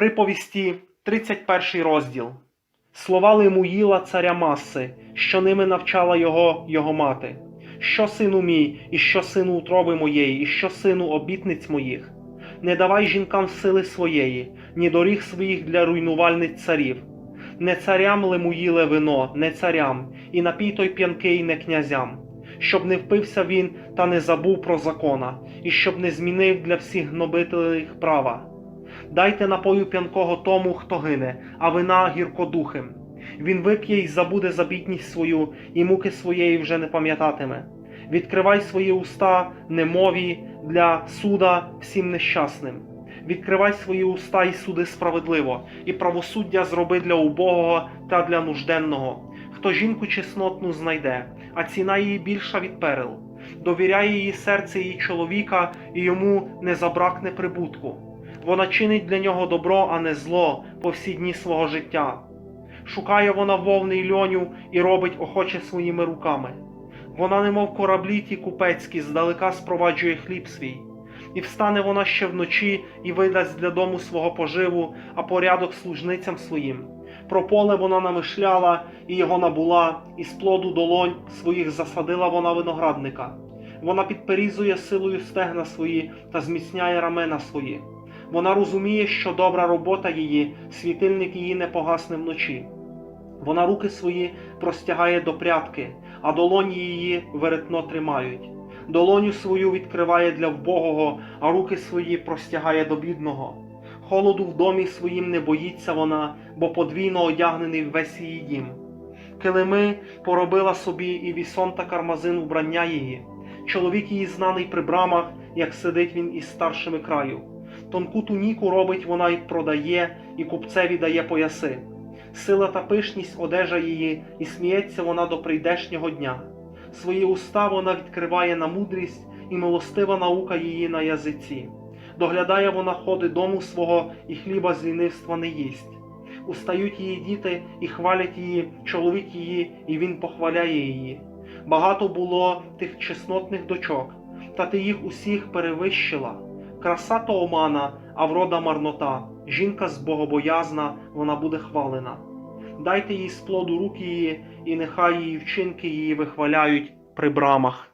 Приповісті, 31 розділ. Слова Лемуїла царя Маси, що ними навчала його його мати. Що сину мій, і що сину утроби моєї, і що сину обітниць моїх. Не давай жінкам сили своєї, ні доріг своїх для руйнувальниць царів. Не царям Лемуїле вино, не царям, і напій той п'янкий не князям, щоб не впився він та не забув про закона, і щоб не змінив для всіх гнобителів права. Дайте напою п'янкого тому, хто гине, а вина гіркодухим. Він вип'є й забуде за бідність свою, і муки своєї вже не пам'ятатиме. Відкривай свої уста немові для суда всім нещасним. Відкривай свої уста і суди справедливо, і правосуддя зроби для убогого та для нужденного. Хто жінку чеснотну знайде, а ціна її більша від перел. Довіряє її серце її чоловіка, і йому не забракне прибутку. Вона чинить для нього добро, а не зло по всі дні свого життя. Шукає вона вовни й льоню і робить охоче своїми руками. Вона, немов кораблі ті купецькі, здалека спроваджує хліб свій. І встане вона ще вночі і видасть для дому свого поживу, а порядок служницям своїм. Про поле вона намишляла, і його набула, і з плоду долонь своїх засадила вона виноградника. Вона підперізує силою стегна свої та зміцняє рамена свої. Вона розуміє, що добра робота її, світильник її не погасне вночі. Вона руки свої простягає до прядки, а долоні її веретно тримають. Долоню свою відкриває для вбогого, а руки свої простягає до бідного. Холоду в домі своїм не боїться вона, бо подвійно одягнений весь її дім. Килими поробила собі і вісон та кармазин вбрання її. Чоловік її знаний при брамах, як сидить він із старшими краю. Тонку туніку робить вона й продає, і купцеві дає пояси. Сила та пишність одежа її, і сміється вона до прийдешнього дня. Свої уста вона відкриває на мудрість, і милостива наука її на язиці. Доглядає вона ходи дому свого, і хліба з лінивства не їсть. Устають її діти і хвалять її, чоловік її, і він похваляє її. Багато було тих чеснотних дочок, та ти їх усіх перевищила. Краса то омана, а врода марнота. Жінка збогобоязна, вона буде хвалена. Дайте їй з плоду руки її, і нехай її вчинки її вихваляють при брамах.